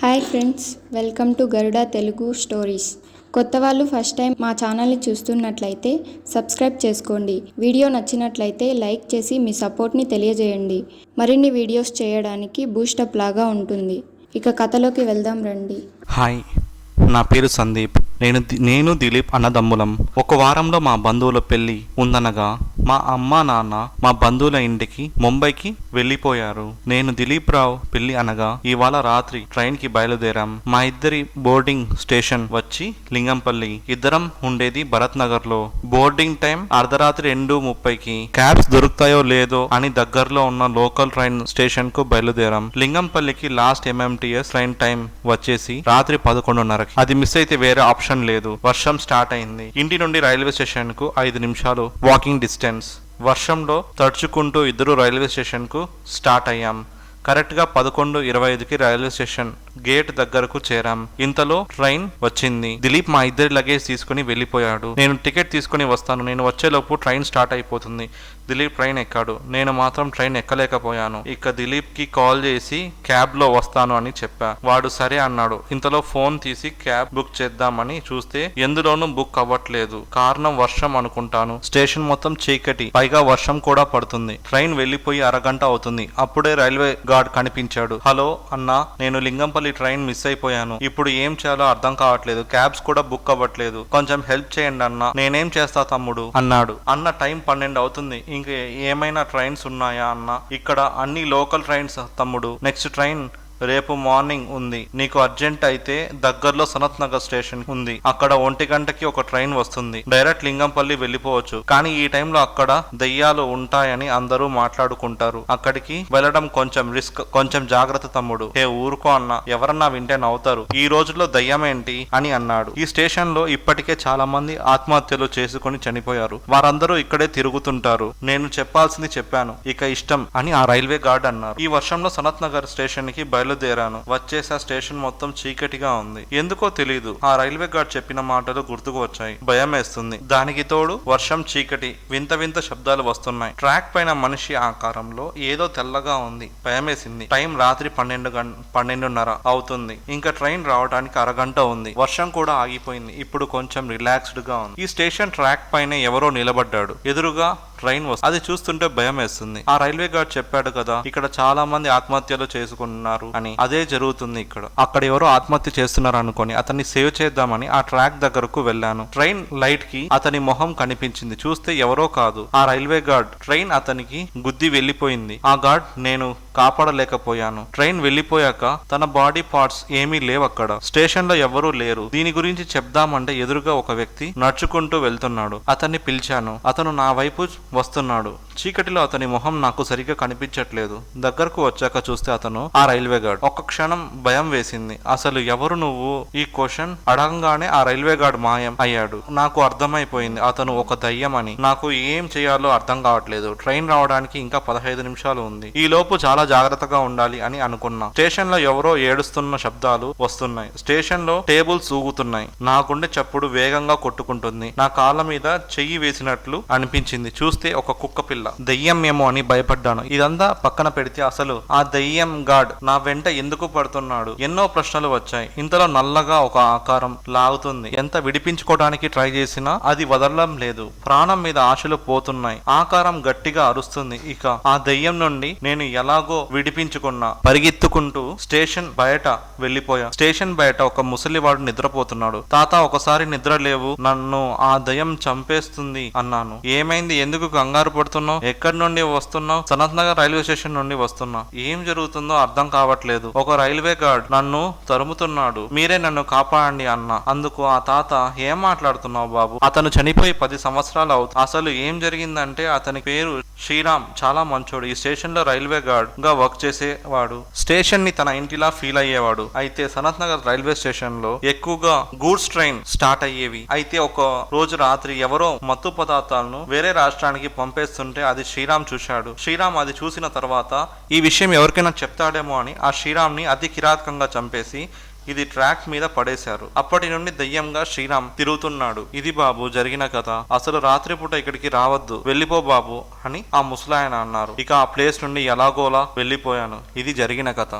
Hi friends welcome to Garuda Telugu stories. కొత్త వాళ్ళు first time మా ఛానల్ని చూస్తున్నట్లయితే సబ్స్క్రైబ్ చేసుకోండి. వీడియో నచ్చినట్లయితే లైక్ చేసి మీ సపోర్ట్ని తెలియజేయండి. మరిన్ని వీడియోస్ చేయడానికి బూస్టప్ లాగా ఉంటుంది. ఇక కథలోకి వెళ్దాం రండి. హాయ్ నా పేరు సందీప్. నేను నేను దిలీప్ అన్నదమ్ములం. ఒక వారంలో మా బంధువుల పెళ్ళి ఉందనగా మా అమ్మ నాన్న మా బంధువుల ఇంటికి ముంబైకి వెళ్ళిపోయారు. నేను దిలీప్ రావు పెళ్ళి అనగా ఇవాళ రాత్రి ట్రైన్కి బయలుదేరాం. మా ఇద్దరి బోర్డింగ్ స్టేషన్ వచ్చి లింగంపల్లి. ఇద్దరం ఉండేది భరత్ నగర్లో బోర్డింగ్ టైం అర్ధరాత్రి రెండు ముప్పైకి. క్యాబ్స్ దొరుకుతాయో లేదో అని దగ్గరలో ఉన్న లోకల్ ట్రైన్ స్టేషన్కు బయలుదేరాం. లింగంపల్లికి లాస్ట్ ఎంఎంటీఎస్ ట్రైన్ టైం వచ్చేసి రాత్రి పదకొండున్నరకి. అది మిస్ అయితే వేరే ఆప్షన్ లేదు. వర్షం స్టార్ట్ అయింది. ఇంటి నుండి రైల్వే స్టేషన్కు ఐదు నిమిషాలు వాకింగ్ డిస్టెన్స్. వర్షంలో తడుచుకుంటూ ఇద్దరు రైల్వే స్టేషన్కు స్టార్ట్ అయ్యాం. కరెక్ట్గా పదకొండు ఇరవై ఐదుకి రైల్వే స్టేషన్ గేట్ దగ్గరకు చేరాం. ఇంతలో ట్రైన్ వచ్చింది. దిలీప్ మా ఇద్దరి లగేజ్ తీసుకుని వెళ్ళిపోయాడు. నేను టికెట్ తీసుకుని వస్తాను. నేను వచ్చేలోపు ట్రైన్ స్టార్ట్ అయిపోతుంది. దిలీప్ ట్రైన్ ఎక్కాడు. నేను మాత్రం ట్రైన్ ఎక్కలేకపోయాను. ఇక దిలీప్కి కాల్ చేసి క్యాబ్లో వస్తాను అని చెప్పా. వాడు సరే అన్నాడు. ఇంతలో ఫోన్ తీసి క్యాబ్ బుక్ చేద్దామని చూస్తే ఎందులోనూ బుక్ అవ్వట్లేదు. కారణం వర్షం అనుకుంటాను. స్టేషన్ మొత్తం చీకటి. పైగా వర్షం కూడా పడుతుంది. ట్రైన్ వెళ్ళిపోయి అరగంట అవుతుంది. అప్పుడే రైల్వే గార్డ్ కనిపించాడు. హలో అన్నా నేను లింగంపల్లి ట్రైన్ మిస్ అయిపోయాను. ఇప్పుడు ఏం చేయాలో అర్థం కావట్లేదు. క్యాబ్స్ కూడా బుక్ అవ్వట్లేదు. కొంచెం హెల్ప్ చేయండి అన్న. నేనేం చేస్తా తమ్ముడు? అన్నాడు. అన్న టైం పన్నెండు అవుతుంది. ఇంక ఏమైనా ట్రైన్స్ ఉన్నాయా అన్న? ఇక్కడ అన్ని లోకల్ ట్రైన్స్ తమ్ముడు. నెక్స్ట్ ట్రైన్ రేపు మార్నింగ్ ఉంది. నీకు అర్జెంట్ అయితే దగ్గరలో సనత్ నగర్ స్టేషన్ ఉంది. అక్కడ ఒంటి గంటకి ఒక ట్రైన్ వస్తుంది. డైరెక్ట్ లింగంపల్లి వెళ్ళిపోవచ్చు. కానీ ఈ టైంలో అక్కడ దెయ్యాలు ఉంటాయని అందరూ మాట్లాడుకుంటారు. అక్కడికి వెళ్ళడం కొంచెం రిస్క్. కొంచెం జాగ్రత్త తమ్ముడు. హే ఊరుకో అన్న. ఎవరన్నా వింటే నవ్వుతారు. ఈ రోజుల్లో దయ్యం ఏంటి? అని అన్నాడు. ఈ స్టేషన్లో ఇప్పటికే చాలా మంది ఆత్మహత్యలు చేసుకుని చనిపోయారు. వారందరూ ఇక్కడే తిరుగుతుంటారు. నేను చెప్పాల్సింది చెప్పాను. ఇక ఇష్టం అని ఆ రైల్వే గార్డ్ అన్నారు. ఈ వర్షంలో సనత్ నగర్ స్టేషన్కి బయలుదేరాను. వచ్చేసా స్టేషన్ మొత్తం చీకటిగా ఉంది. ఎందుకో తెలియదు ఆ రైల్వే గార్డ్ చెప్పిన మాటలు గుర్తుకు వచ్చాయి. భయం వేస్తుంది. దానికి తోడు వర్షం చీకటి వింత వింత శబ్దాలు వస్తున్నాయి. ట్రాక్ పైన మనిషి ఆకారంలో ఏదో తెల్లగా ఉంది. భయమేసింది టైం రాత్రి పన్నెండు గం పన్నెండున్నర అవుతుంది. ఇంకా ట్రైన్ రావడానికి అరగంట ఉంది. వర్షం కూడా ఆగిపోయింది. ఇప్పుడు కొంచెం రిలాక్స్డ్గా ఉంది. ఈ స్టేషన్ ట్రాక్ పైన ఎవరో నిలబడ్డాడు. ఎదురుగా ట్రైన్ వస్తుంది అది చూస్తుంటే భయం వేస్తుంది. ఆ రైల్వే గార్డ్ చెప్పాడు కదా ఇక్కడ చాలా మంది ఆత్మహత్యలు చేసుకున్నారు అని. అదే జరుగుతుంది ఇక్కడ. అక్కడ ఎవరో ఆత్మహత్య చేస్తున్నారు అనుకొని అతన్ని సేవ్ చేద్దామని ఆ ట్రాక్ దగ్గరకు వెళ్ళాను. ట్రైన్ లైట్కి అతని మొహం కనిపించింది. చూస్తే ఎవరో కాదు. ఆ రైల్వే గార్డ్ ట్రైన్ అతనికి గుద్ది వెళ్ళిపోయింది. ఆ గార్డ్ నేను కాపాడలేకపోయాను. ట్రైన్ వెళ్ళిపోయాక తన బాడీ పార్ట్స్ ఏమీ లేవు అక్కడ స్టేషన్లో ఎవరూ లేరు. దీని గురించి చెప్దామంటే ఎదురుగా ఒక వ్యక్తి నడుచుకుంటూ వెళ్తున్నాడు. అతన్ని పిలిచాను. అతను నా వైపు వస్తున్నాడు. చీకటిలో అతని మొహం నాకు సరిగ్గా కనిపించట్లేదు. దగ్గరకు వచ్చాక చూస్తే అతను ఆ రైల్వే గార్డ్ ఒక్క క్షణం భయం వేసింది. అసలు ఎవరు నువ్వు? ఈ క్వశ్చన్ అడగంగానే ఆ రైల్వే గార్డ్ మాయం అయ్యాడు. నాకు అర్థమైపోయింది. అతను ఒక దయ్యం అని నాకు ఏం చేయాలో అర్థం కావట్లేదు. ట్రైన్ రావడానికి ఇంకా పదహైదు నిమిషాలు ఉంది. ఈ లోపు చాలా జాగ్రత్తగా ఉండాలి అని అనుకున్నా. స్టేషన్లో ఎవరో ఏడుస్తున్న శబ్దాలు వస్తున్నాయి. స్టేషన్లో టేబుల్స్ ఊగుతున్నాయి. నా గుండె చప్పుడు వేగంగా కొట్టుకుంటుంది. నా కాళ్ళ మీద చెయ్యి వేసినట్లు అనిపించింది. చూస్తే ఒక కుక్క పిల్ల. దయ్యం ఏమో అని భయపడ్డాను. ఇదంతా పక్కన పెడితే అసలు ఆ దయ్యం గాడ్ నా వెంట ఎందుకు పడుతున్నాడు? ఎన్నో ప్రశ్నలు వచ్చాయి. ఇంతలో నల్లగా ఒక ఆకారం లాగుతుంది. ఎంత విడిపించుకోవడానికి ట్రై చేసినా అది వదలడం లేదు. ప్రాణం మీద ఆశలు పోతున్నాయి. ఆకారం గట్టిగా అరుస్తుంది. ఇక ఆ దయ్యం నుండి నేను ఎలాగో విడిపించుకున్నా. పరిగెత్తుకుంటూ స్టేషన్ బయట వెళ్ళిపోయా స్టేషన్ బయట ఒక ముసలివాడు నిద్రపోతున్నాడు. తాత ఒకసారి నిద్ర లేవు. నన్ను ఆ దయ్యం చంపేస్తుంది అన్నాను. ఏమైంది? ఎందుకు కంగారు పడుతున్నావు? ఎక్కడి నుండి వస్తున్నావు? సనత్ నగర్ రైల్వే స్టేషన్ నుండి వస్తున్నా ఏం జరుగుతుందో అర్థం కావట్లేదు. ఒక రైల్వే గార్డ్ నన్ను తరుముతున్నాడు. మీరే నన్ను కాపాడండి అన్న. అందుకు ఆ తాత ఏం మాట్లాడుతున్నావు బాబు? అతను చనిపోయి పది సంవత్సరాలు అవుతుంది అసలు ఏం జరిగిందంటే అతని పేరు శ్రీరామ్ చాలా మంచోడు. ఈ స్టేషన్లో రైల్వే గార్డ్గా వర్క్ చేసేవాడు. స్టేషన్ని తన ఇంటిలా ఫీల్ అయ్యేవాడు. అయితే సనత్ నగర్ రైల్వే స్టేషన్లో ఎక్కువగా గూడ్స్ ట్రైన్ స్టార్ట్ అయ్యేవి. అయితే ఒక రోజు రాత్రి ఎవరో మత్తు పదార్థాలను వేరే రాష్ట్రానికి పంపేస్తుంటే అది శ్రీరామ్ చూశాడు. శ్రీరామ్ అది చూసిన తర్వాత ఈ విషయం ఎవరికైనా చెప్తాడేమో అని ఆ శ్రీరామ్ని అతి కిరాతకంగా చంపేసి ఇది ట్రాక్ మీద పడేశారు. అప్పటి నుండి దయ్యంగా శ్రీరామ్ తిరుగుతున్నాడు. ఇది బాబు జరిగిన కథ. అసలు రాత్రిపూట ఇక్కడికి రావద్దు. వెళ్ళిపో బాబు అని ఆ ముసలాయన అన్నారు. ఇక ఆ ప్లేస్ నుండి ఎలాగోలా వెళ్ళిపోయాను. ఇది జరిగిన కథ.